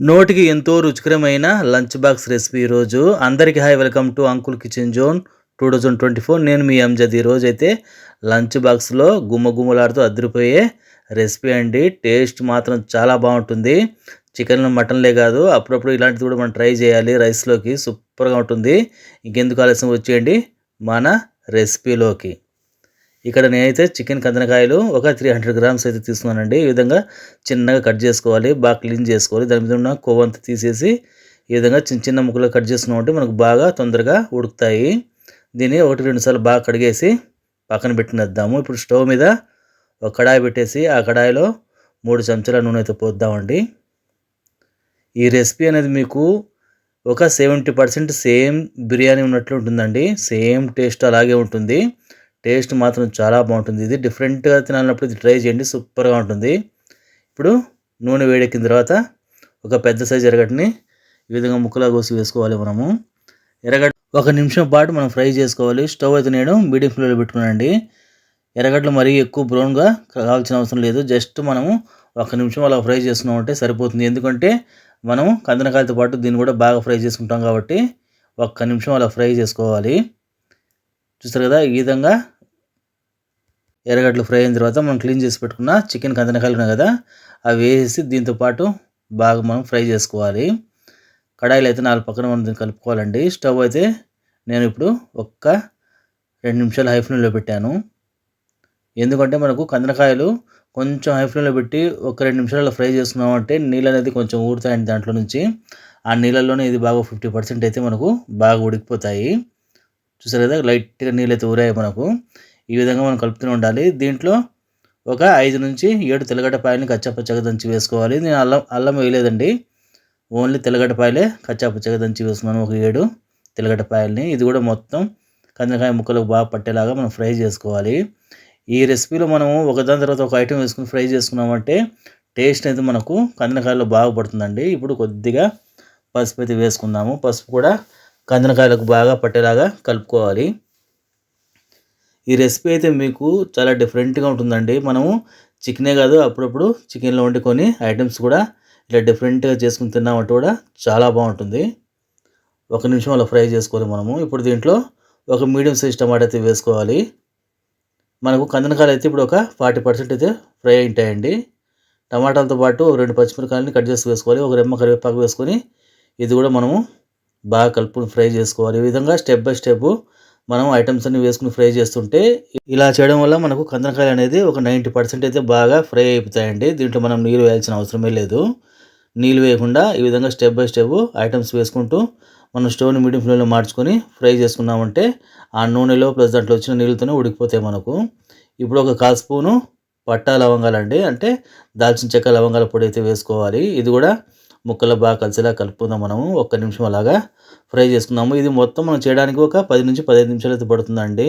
నోటికి ఎంతో రుచికరమైన లంచ్ బాక్స్ రెసిపీ ఈరోజు. అందరికీ hi welcome to uncle kitchen zone two thousand twenty four. నేను మీ అంజద్. ఈరోజు అయితే లంచ్ బాక్స్లో గుమ్మ గుమ్మలాడుతూ అదిరిపోయే రెసిపీ అండి. టేస్ట్ మాత్రం చాలా బాగుంటుంది. చికెన్ మటన్లే కాదు అప్పుడప్పుడు ఇలాంటిది కూడా మనం ట్రై చేయాలి రైస్లోకి. సూపర్గా ఉంటుంది. ఇంకెందుకు ఆలస్యం? వచ్చేయండి మన రెసిపీలోకి. ఇక్కడ నేనైతే చికెన్ కందనకాయలు ఒక త్రీ హండ్రెడ్ గ్రామ్స్ అయితే తీసుకున్నానండి. ఈ విధంగా చిన్నగా కట్ చేసుకోవాలి బాగా క్లీన్ చేసుకోవాలి. దాని మీద ఉన్న కొవ్వంతా తీసేసి ఈ విధంగా చిన్న చిన్న ముక్కలు కట్ చేసుకున్నామంటే మనకు బాగా తొందరగా ఉడుకుతాయి. దీన్ని ఒకటి రెండు సార్లు బాగా కడిగేసి పక్కన పెట్టినేద్దాము. ఇప్పుడు స్టవ్ మీద ఒక కడాయి పెట్టేసి ఆ కడాయిలో మూడు చెంచాల నూనె అయితే పోద్దామండి. ఈ రెసిపీ అనేది మీకు ఒక సెవెంటీ పర్సెంట్ సేమ్ బిర్యానీ ఉన్నట్లు ఉంటుందండి. సేమ్ టేస్ట్ అలాగే ఉంటుంది. టేస్ట్ మాత్రం చాలా బాగుంటుంది. ఇది డిఫరెంట్గా తినాలన్నప్పుడు ఇది ట్రై చేయండి. సూపర్గా ఉంటుంది. ఇప్పుడు నూనె వేడెక్కిన తర్వాత ఒక పెద్ద సైజు ఎరగడ్డని ఈ విధంగా ముక్కలా కోసి వేసుకోవాలి మనము. ఎర్రగడ్డ ఒక నిమిషం పాటు మనం ఫ్రై చేసుకోవాలి. స్టవ్ అయితే నేను మీడియం ఫ్లేమ్లో పెట్టుకున్నానండి. ఎర్రగడ్డలు మరీ ఎక్కువ బ్రౌన్గా కావాల్సిన అవసరం లేదు. జస్ట్ మనము ఒక నిమిషం అలా ఫ్రై చేసుకున్నామంటే సరిపోతుంది. ఎందుకంటే మనం కందనకాయలతో పాటు దీన్ని కూడా బాగా ఫ్రై చేసుకుంటాం కాబట్టి ఒక్క నిమిషం అలా ఫ్రై చేసుకోవాలి. చూస్తారు కదా ఈ విధంగా ఎర్రగడ్డలు ఫ్రై అయిన తర్వాత మనం క్లీన్ చేసి పెట్టుకున్న చికెన్ కందనకాయలు ఉన్నాయి కదా అవి వేసేసి దీంతో పాటు బాగా మనం ఫ్రై చేసుకోవాలి. కడాయిలు అయితే నాలుగు పక్కన మనం కలుపుకోవాలండి. స్టవ్ అయితే నేను ఇప్పుడు ఒక్క రెండు నిమిషాలు హై ఫ్లేమ్లో పెట్టాను. ఎందుకంటే మనకు కందనకాయలు కొంచెం హై ఫ్లేమ్లో పెట్టి ఒక రెండు నిమిషాలు ఫ్రై చేసుకున్నామంటే నీళ్ళు అనేది కొంచెం ఊరుతాయండి దాంట్లో నుంచి. ఆ నీళ్ళల్లోనే ఇది బాగా ఫిఫ్టీ పర్సెంట్ అయితే మనకు బాగా ఉడికిపోతాయి. చూసారు కదా లైట్గా నీళ్ళు అయితే ఊరాయి మనకు. ఈ విధంగా మనం కలుపుతూనే ఉండాలి. దీంట్లో ఒక ఐదు నుంచి ఏడు తెల్లగడ్డపాయలని కచ్చాపచ్చగా దంచి వేసుకోవాలి. నేను అల్లం అల్లం వేయలేదండి. ఓన్లీ తెల్లగడ్డ పాయలే కచ్చాపచ్చగా దంచి వేసుకున్నాను. ఒక ఏడు తెల్లగడ్డ పాయల్ని ఇది కూడా మొత్తం కందకాయ ముక్కలకు బాగా పట్టేలాగా మనం ఫ్రై చేసుకోవాలి. ఈ రెసిపీలో మనము ఒకదాని తర్వాత ఒక ఐటెం వేసుకుని ఫ్రై చేసుకున్నామంటే టేస్ట్ అయితే మనకు కందినకాయలో బాగా పడుతుందండి ఇప్పుడు కొద్దిగా పసుపు అయితే వేసుకుందాము. పసుపు కూడా కందనకాయలకు బాగా పట్టేలాగా కలుపుకోవాలి. ఈ రెసిపీ అయితే మీకు చాలా డిఫరెంట్గా ఉంటుందండి. మనము చికెనే కాదు అప్పుడప్పుడు చికెన్లో వండుకొని ఐటమ్స్ కూడా ఇలా డిఫరెంట్గా చేసుకుని తిన్నామంటే కూడా చాలా బాగుంటుంది. ఒక నిమిషం అలా ఫ్రై చేసుకోవాలి మనము. ఇప్పుడు దీంట్లో ఒక మీడియం సైజ్ టమాటా అయితే వేసుకోవాలి. మనకు కందనకాయలు అయితే ఇప్పుడు ఒక ఫార్టీ పర్సెంట్ అయితే ఫ్రై ఉంటాయండి టమాటాలతో పాటు రెండు పచ్చిమిరకాయలని కట్ చేసి వేసుకోవాలి. ఒక రెమ్మ కరివేపాకు వేసుకొని ఇది కూడా మనము బాగా కలుపుకుని ఫ్రై చేసుకోవాలి. ఈ విధంగా స్టెప్ బై స్టెప్ మనం ఐటమ్స్ అన్ని వేసుకుని ఫ్రై చేస్తుంటే ఇలా చేయడం వల్ల మనకు కందనకాయలు అనేది ఒక నైంటీ పర్సెంట్ అయితే బాగా ఫ్రై అయిపోతాయండి. దీంట్లో మనం నీళ్ళు వేయాల్సిన అవసరమే లేదు. నీళ్ళు వేయకుండా ఈ విధంగా స్టెప్ బై స్టెప్ ఐటమ్స్ వేసుకుంటూ మనం స్టవ్ని మీడియం ఫ్లేమ్లో మార్చుకొని ఫ్రై చేసుకున్నామంటే ఆ నూనెలో ప్లస్ దాంట్లో వచ్చిన నీళ్ళతోనే ఉడికిపోతాయి మనకు. ఇప్పుడు ఒక కాల్ స్పూను పట్టా లవంగాలండి. అంటే దాల్చిన చెక్క లవంగాల పొడి అయితే వేసుకోవాలి. ఇది కూడా ముక్కలు బాగా కలిసేలా కలుపుకుందాం మనము. ఒక్క నిమిషం అలాగా ఫ్రై చేసుకుందాము. ఇది మొత్తం మనం చేయడానికి ఒక పది నుంచి పదిహేను నిమిషాలు అయితే పడుతుందండి.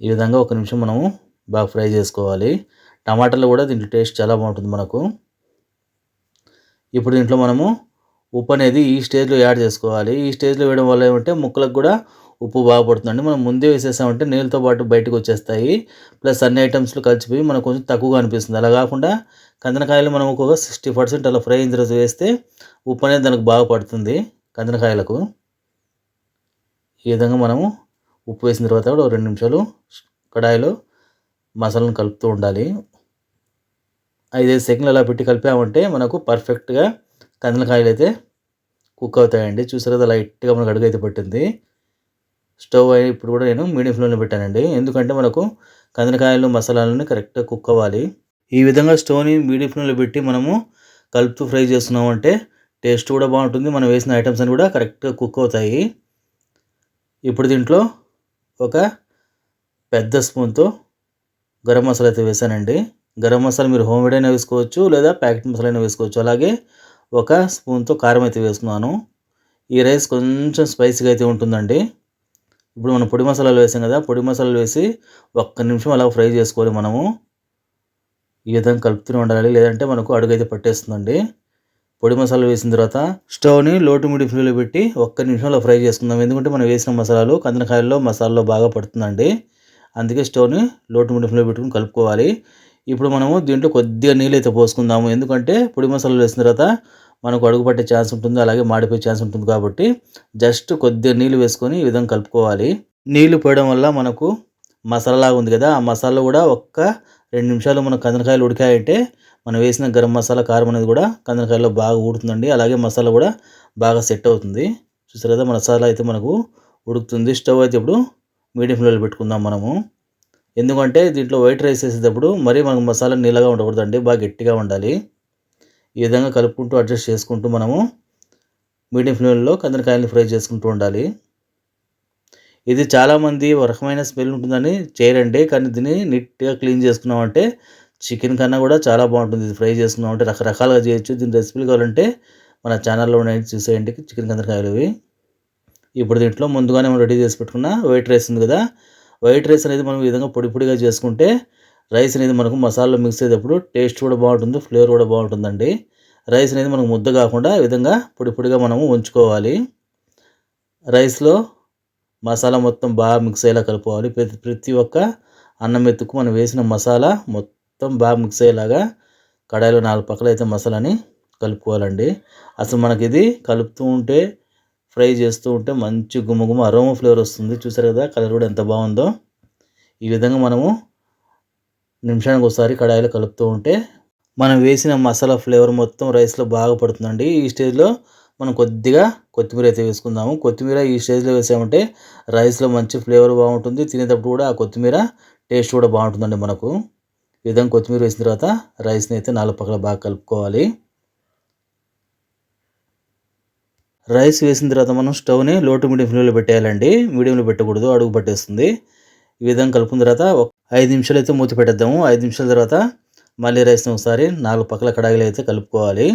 ఈ విధంగా ఒక నిమిషం మనము బాగా ఫ్రై చేసుకోవాలి. టమాటాలు కూడా దీంట్లో టేస్ట్ చాలా బాగుంటుంది మనకు. ఇప్పుడు దీంట్లో మనము ఉప్పు అనేది ఈ స్టేజ్లో యాడ్ చేసుకోవాలి. ఈ స్టేజ్లో వేయడం వల్ల ఏమంటే ముక్కలకు కూడా ఉప్పు బాగా పడుతుందండి. మనం ముందే వేసేసామంటే నీళ్ళతో పాటు బయటకు వచ్చేస్తాయి. ప్లస్ అన్ని ఐటమ్స్లో కలిసిపోయి మనకు కొంచెం తక్కువగా అనిపిస్తుంది. అలా కాకుండా కందనకాయలు మనం ఒక సిక్స్టీ పర్సెంట్ అలా ఫ్రై అయిన తర్వాత వేస్తే ఉప్పు అనేది దానికి బాగా పడుతుంది కందనకాయలకు. ఈ విధంగా మనము ఉప్పు వేసిన తర్వాత కూడా రెండు నిమిషాలు కడాయిలో మసాలను కలుపుతూ ఉండాలి. ఐదైదు సెకండ్లు అలా పెట్టి కలిపామంటే మనకు పర్ఫెక్ట్గా కందనకాయలు అయితే కుక్ అవుతాయండి. చూసారు కదా లైట్గా మనకు అడుగు అయితే పట్టింది. స్టవ్ ఇప్పుడు కూడా నేను మీడియం ఫ్లేమ్లో పెట్టానండి. ఎందుకంటే మనకు కందనకాయలు మసాలాలను కరెక్ట్గా కుక్ అవ్వాలి. ఈ విధంగా స్టవ్ని మీడియం ఫ్లేమ్లో పెట్టి మనము కలుపుతూ ఫ్రై చేస్తున్నామంటే టేస్ట్ కూడా బాగుంటుంది. మనం వేసిన ఐటమ్స్ అని కూడా కరెక్ట్గా కుక్ అవుతాయి. ఇప్పుడు దీంట్లో ఒక పెద్ద స్పూన్తో గరం మసాలా అయితే వేసానండి. గరం మసాలా మీరు హోమ్ మేడ్ అయినా వేసుకోవచ్చు లేదా ప్యాకెట్ మసాలా అయినా వేసుకోవచ్చు. అలాగే ఒక స్పూన్తో కారం అయితే వేసుకున్నాను. ఈ రైస్ కొంచెం స్పైసీగా అయితే ఉంటుందండి. ఇప్పుడు మనం పొడి మసాలాలు వేసాం కదా పొడి మసాలాలు వేసి ఒక్క నిమిషం అలా ఫ్రై చేసుకోవాలి మనము. ఈ విధంగా కలుపుతూనే ఉండాలి లేదంటే మనకు అడుగైతే పట్టేస్తుందండి. పొడి మసాలా వేసిన తర్వాత స్టవ్ని లోటు మీడియం ఫ్లేమ్లో పెట్టి ఒక్క నిమిషంలో ఫ్రై చేసుకుందాం. ఎందుకంటే మనం వేసిన మసాలాలు కందనకాయల్లో మసాలాలో బాగా పడుతుందండి. అందుకే స్టవ్ని లోటు మీడియం ఫ్లేమ్లో పెట్టుకుని కలుపుకోవాలి. ఇప్పుడు మనము దీంట్లో కొద్దిగా నీళ్ళు అయితే పోసుకుందాము. ఎందుకంటే పొడి మసాలాలు వేసిన తర్వాత మనకు అడుగుపట్టే ఛాన్స్ ఉంటుంది అలాగే మాడిపోయే ఛాన్స్ ఉంటుంది కాబట్టి జస్ట్ కొద్దిగా నీళ్ళు వేసుకొని ఈ విధంగా కలుపుకోవాలి. నీళ్ళు పోయడం వల్ల మనకు మసాలా ఉంది కదా ఆ మసాలా కూడా ఒక్క రెండు నిమిషాలు మన కందనకాయలు ఉడికాయంటే మనం వేసిన గరం మసాలా కారం అనేది కూడా కందనకాయలో బాగా ఉడుతుందండి అలాగే మసాలా కూడా బాగా సెట్ అవుతుంది. చూసారు కదా మసాలా అయితే మనకు ఉడుకుతుంది. స్టవ్ అయితే ఇప్పుడు మీడియం ఫ్లేమ్లో పెట్టుకుందాం మనము. ఎందుకంటే దీంట్లో వైట్ రైస్ వేసేటప్పుడు మరీ మనకు మసాలా నీళ్ళగా ఉండకూడదండి బాగా గట్టిగా ఉండాలి. ఈ విధంగా కలుపుకుంటూ అడ్జస్ట్ చేసుకుంటూ మనము మీడియం ఫ్లేమ్లో కందనకాయలను ఫ్రై చేసుకుంటూ ఉండాలి. ఇది చాలామంది ఒక రకమైన స్మెల్ ఉంటుందని చేయరండి కానీ దీన్ని నీట్గా క్లీన్ చేసుకున్నామంటే చికెన్ కన్నా కూడా చాలా బాగుంటుంది. ఇది ఫ్రై చేసుకున్నామంటే రకరకాలుగా చేయొచ్చు. దీని రెసిపీలు కావాలంటే మన ఛానల్లో ఉన్నాయి చూసేయండి చికెన్ కందనకాయలు ఇవి. ఇప్పుడు దీంట్లో ముందుగానే మనం రెడీ చేసి పెట్టుకున్న వైట్ రైస్ ఉంది కదా వైట్ రైస్ అనేది మనం ఈ విధంగా పొడి పొడిగా చేసుకుంటే రైస్ అనేది మనకు మసాలాలో మిక్స్ అయ్యేటప్పుడు టేస్ట్ కూడా బాగుంటుంది ఫ్లేవర్ కూడా బాగుంటుందండి. రైస్ అనేది మనకు ముద్ద కాకుండా ఈ విధంగా పొడి పొడిగా మనము ఉంచుకోవాలి. రైస్లో మసాలా మొత్తం బాగా మిక్స్ అయ్యేలా కలుపుకోవాలి. ప్రతి ప్రతి ఒక్క అన్నం ఎత్తుకు మనం వేసిన మసాలా మొత్తం బాగా మిక్స్ అయ్యేలాగా కడాయిలో నాలుగు పక్కల అయితే మసాలాని కలుపుకోవాలండి. అసలు మనకి ఇది కలుపుతూ ఉంటే ఫ్రై చేస్తూ ఉంటే మంచి గుమ్మగుమ్మ అరోమా ఫ్లేవర్ వస్తుంది. చూసారు కదా కలర్ కూడా ఎంత బాగుందో. ఈ విధంగా మనము నిమిషానికి ఒకసారి కడాయిలో కలుపుతూ ఉంటే మనం వేసిన మసాలా ఫ్లేవర్ మొత్తం రైస్లో బాగా పడుతుందండి. ఈ స్టేజ్లో మనం కొద్దిగా కొత్తిమీర అయితే వేసుకుందాము. కొత్తిమీర ఈ స్టేజ్లో వేసామంటే రైస్లో మంచి ఫ్లేవర్ బాగుంటుంది. తినేటప్పుడు కూడా ఆ కొత్తిమీర టేస్ట్ కూడా బాగుంటుందండి మనకు. ఈ విధంగా కొత్తిమీర వేసిన తర్వాత రైస్ని అయితే నాలుగు పక్కల బాగా కలుపుకోవాలి. రైస్ వేసిన తర్వాత మనం స్టవ్ని లోటు మీడియం ఫ్లేమ్లో పెట్టేయాలండి. మీడియంలో పెట్టకూడదు అడుగు పట్టేస్తుంది. ఈ విధంగా కలుపుకున్న తర్వాత ఐదు నిమిషాలు అయితే మూత పెట్టేద్దాము. ఐదు నిమిషాల తర్వాత మళ్ళీ రైస్ని ఒకసారి నాలుగు పక్కల కడాయిలు అయితే కలుపుకోవాలి.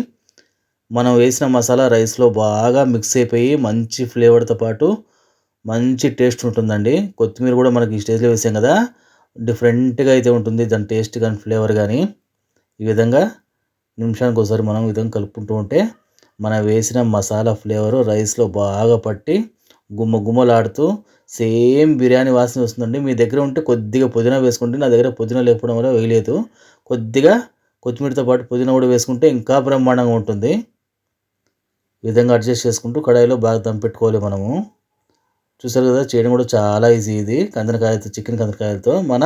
మనం వేసిన మసాలా రైస్లో బాగా మిక్స్ అయిపోయి మంచి ఫ్లేవర్తో పాటు మంచి టేస్ట్ ఉంటుందండి. కొత్తిమీర కూడా మనకి ఈ స్టేజ్లో వేసాం కదా డిఫరెంట్గా అయితే ఉంటుంది దాని టేస్ట్ కానీ ఫ్లేవర్ కానీ. ఈ విధంగా నిమిషానికి ఒకసారి మనం విధంగా కలుపుకుంటూ ఉంటే మనం వేసిన మసాలా ఫ్లేవరు రైస్లో బాగా పట్టి గుమ్మ గుమ్మలాడుతూ సేమ్ బిర్యానీ వాసన వస్తుందండి. మీ దగ్గర ఉంటే కొద్దిగా పుదీనా వేసుకుంటే నా దగ్గర పుదీనా లేకపోవడం వల్ల వేయలేదు. కొద్దిగా కొత్తిమీరతో పాటు పుదీనా కూడా వేసుకుంటే ఇంకా బ్రహ్మాండంగా ఉంటుంది. విధంగా అడ్జస్ట్ చేసుకుంటూ కడాయిలో బాగా దమ్ పెట్టుకోవాలి మనము. చూసారు కదా చేయడం కూడా చాలా ఈజీ ఇది. కందనకాయలతో చికెన్ కందనకాయలతో. మన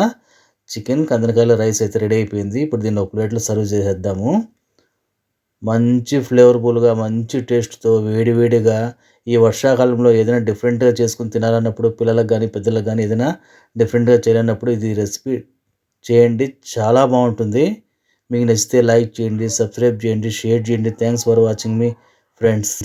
చికెన్ కందనకాయల రైస్ అయితే రెడీ అయిపోయింది. ఇప్పుడు దీన్ని ఒక ప్లేట్లో సర్వ్ చేసేద్దాము. మంచి ఫ్లేవర్ఫుల్గా మంచి టేస్ట్తో వేడివేడిగా ఈ వర్షాకాలంలో ఏదైనా డిఫరెంట్గా చేసుకుని తినాలన్నప్పుడు పిల్లలకు కానీ పెద్దలకు కానీ ఏదైనా డిఫరెంట్గా చేయాలన్నప్పుడు ఇది రెసిపీ చేయండి. చాలా బాగుంటుంది. మీకు నచ్చితే లైక్ చేయండి సబ్స్క్రైబ్ చేయండి షేర్ చేయండి. థ్యాంక్స్ ఫర్ వాచింగ్ మీ ఫ్రెండ్స్